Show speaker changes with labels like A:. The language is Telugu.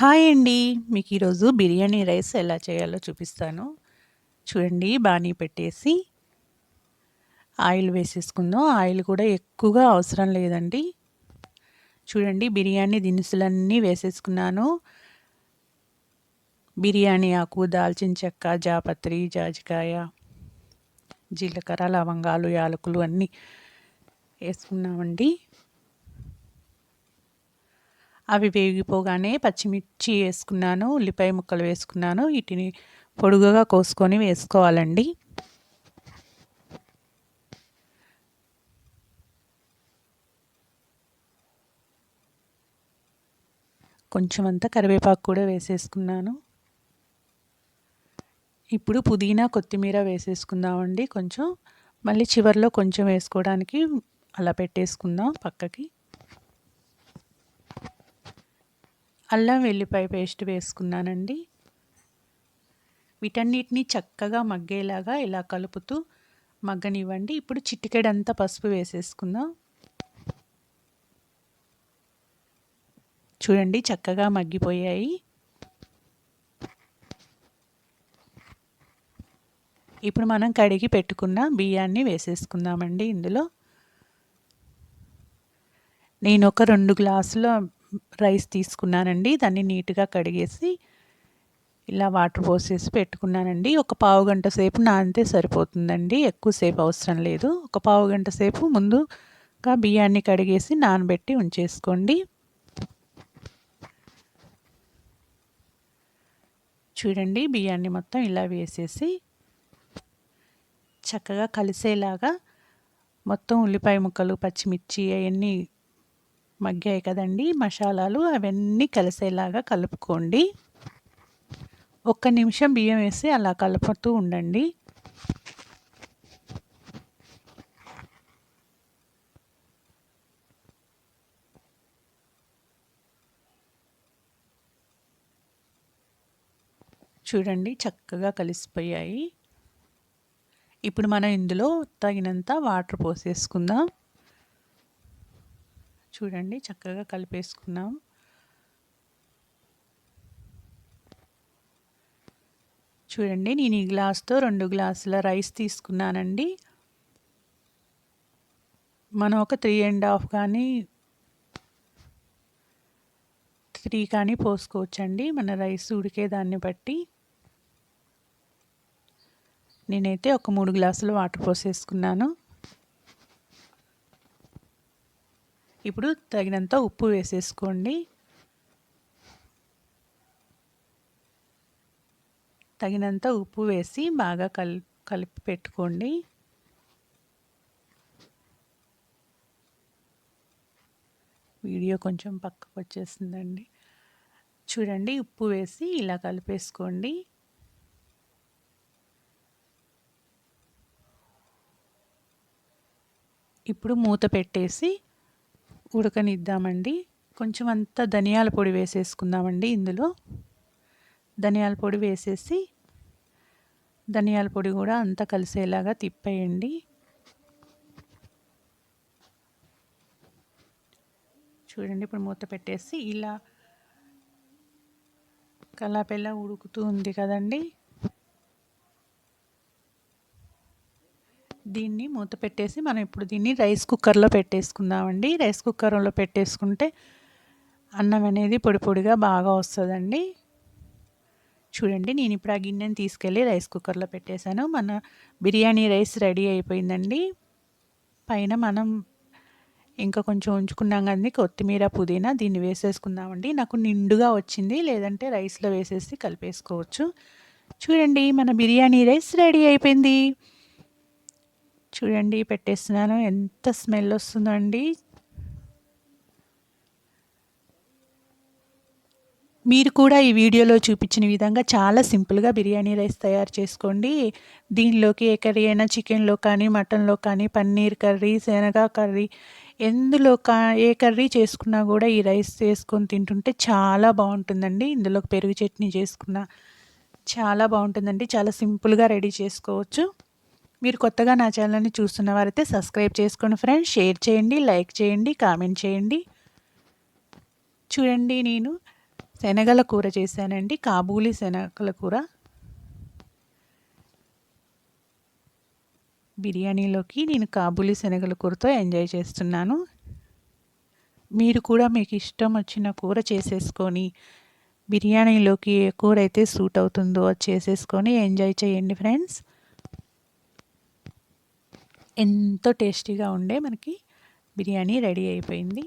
A: హాయ్ అండి. మీకు ఈరోజు బిర్యానీ రైస్ ఎలా చేయాలో చూపిస్తాను. చూడండి బాణీ పెట్టేసి ఆయిల్ వేసేసుకుందాం. ఆయిల్ కూడా ఎక్కువగా అవసరం లేదండి. చూడండి బిర్యానీ దినుసులన్నీ వేసేసుకున్నాను. బిర్యానీ ఆకు, దాల్చిన చెక్క, జాపత్రి, జాజికాయ, జీలకర్ర, లవంగాలు, యాలకులు అన్నీ వేసుకున్నామండి. అవి వేగిపోగానే పచ్చిమిర్చి వేసుకున్నాను ఉల్లిపాయ ముక్కలు వేసుకున్నాను వీటిని పొడుగుగా కోసుకొని వేసుకోవాలండి. కొంచెం అంతా కరివేపాకు కూడా వేసేసుకున్నాను. ఇప్పుడు పుదీనా కొత్తిమీర వేసేసుకుందామండి. కొంచెం మళ్ళీ చివరిలో కొంచెం వేసుకోవడానికి అలా పెట్టేసుకుందాం పక్కకి. అల్లం వెల్లిపాయ పేస్ట్ వేసుకున్నానండి. వీటన్నిటిని చక్కగా మగ్గేలాగా ఇలా కలుపుతూ మగ్గనివ్వండి. ఇప్పుడు చిటికెడంతా పసుపు వేసేసుకుందాం. చూడండి చక్కగా మగ్గిపోయాయి. ఇప్పుడు మనం కడిగి పెట్టుకున్న బియ్యాన్ని వేసేసుకుందామండి ఇందులో. నేను ఒక రెండు గ్లాసుల రైస్ తీసుకున్నానండి. దాన్ని నీట్గా కడిగేసి ఇలా వాటర్ పోసేసి పెట్టుకున్నానండి. ఒక పావు గంట సేపు నానితే సరిపోతుందండి. ఎక్కువసేపు అవసరం లేదు. ఒక పావు గంట సేపు ముందుగా బియ్యాన్ని కడిగేసి నానబెట్టి ఉంచేసుకోండి. చూడండి బియ్యాన్ని మొత్తం ఇలా వేసేసి చక్కగా కలిసేలాగా మొత్తం ఉల్లిపాయ ముక్కలు పచ్చిమిర్చి అవన్నీ మగ్గాయి కదండి మసాలాలు అవన్నీ కలిసేలాగా కలుపుకోండి. ఒక్క నిమిషం బియ్యం వేసి అలా కలుపుతూ ఉండండి. చూడండి చక్కగా కలిసిపోయాయి. ఇప్పుడు మనం ఇందులో తగినంత వాటర్ పోసేసుకుందాం. చూడండి చక్కగా కలిపేసుకున్నాం చూడండి నేను ఈ గ్లాస్తో రెండు గ్లాసుల రైస్ తీసుకున్నానండి. మనం ఒక త్రీ అండ్ హాఫ్ కానీ త్రీ కానీ పోసుకోవచ్చండి. మన రైస్ ఉడికే దాన్ని బట్టి. నేనైతే ఒక మూడు గ్లాసులు వాటర్ పోసేసుకున్నాను. ఇప్పుడు తగినంత ఉప్పు వేసేసుకోండి. తగినంత ఉప్పు వేసి బాగా కల్ కలిపి పెట్టుకోండి. వీడియో కొంచెం పక్కకు వచ్చేసిందండి. చూడండి ఉప్పు వేసి ఇలా కలిపేసుకోండి. ఇప్పుడు మూత పెట్టేసి ఉడకనిద్దామండి. కొంచెం అంతా ధనియాల పొడి వేసేసుకుందామండి ఇందులో. ధనియాల పొడి వేసేసి ధనియాల పొడి కూడా అంతా కలిసేలాగా తిప్పేయండి. చూడండి ఇప్పుడు మూత పెట్టేసి ఇలా కలాపెల్లా ఉడుకుతూ ఉంది కదండి. దీన్ని మూత పెట్టేసి మనం ఇప్పుడు దీన్ని రైస్ కుక్కర్లో పెట్టేసుకుందామండి. రైస్ కుక్కర్లో పెట్టేసుకుంటే అన్నం అనేది పొడి పొడిగా బాగా వస్తుందండి. చూడండి నేను ఇప్పుడు ఆ గిన్నెని తీసుకెళ్ళి రైస్ కుక్కర్లో పెట్టేశాను. మన బిర్యానీ రైస్ రెడీ అయిపోయిందండి. పైన మనం ఇంకా కొంచెం ఉంచుకున్నాం కానీ కొత్తిమీర పుదీనా దీన్ని వేసేసుకుందామండి. నాకు నిండుగా వచ్చింది లేదంటే రైస్లో వేసేసి కలిపేసుకోవచ్చు. చూడండి మన బిర్యానీ రైస్ రెడీ అయిపోయింది. చూడండి పెట్టేస్తున్నాను. ఎంత స్మెల్ వస్తుందండి. మీరు కూడా ఈ వీడియోలో చూపించిన విధంగా చాలా సింపుల్గా బిర్యానీ రైస్ తయారు చేసుకోండి. దీనిలోకి ఏ కర్రీ అయినా చికెన్లో కానీ మటన్లో కానీ పన్నీర్ కర్రీ శనగ కర్రీ ఎందులో కా ఏ కర్రీ చేసుకున్నా కూడా ఈ రైస్ చేసుకొని తింటుంటే చాలా బాగుంటుందండి. ఇందులో పెరుగు చట్నీ చేసుకున్న చాలా బాగుంటుందండి. చాలా సింపుల్గా రెడీ చేసుకోవచ్చు. మీరు కొత్తగా నా ఛానల్ని చూస్తున్న వారైతే సబ్స్క్రైబ్ చేసుకోండి ఫ్రెండ్స్. షేర్ చేయండి లైక్ చేయండి కామెంట్ చేయండి. చూడండి నేను శనగల కూర చేశానండి. కాబూలి శనగల కూర. బిర్యానీలోకి నేను కాబూలి శనగల కూరతో ఎంజాయ్ చేస్తున్నాను. మీరు కూడా మీకు ఇష్టం వచ్చిన కూర చేసేసుకొని బిర్యానీలోకి ఏ కూర అయితే సూట్ అవుతుందో అది చేసేసుకొని ఎంజాయ్ చేయండి ఫ్రెండ్స్. ఎంతో టేస్టీగా ఉండే మనకి బిర్యానీ రెడీ అయిపోయింది.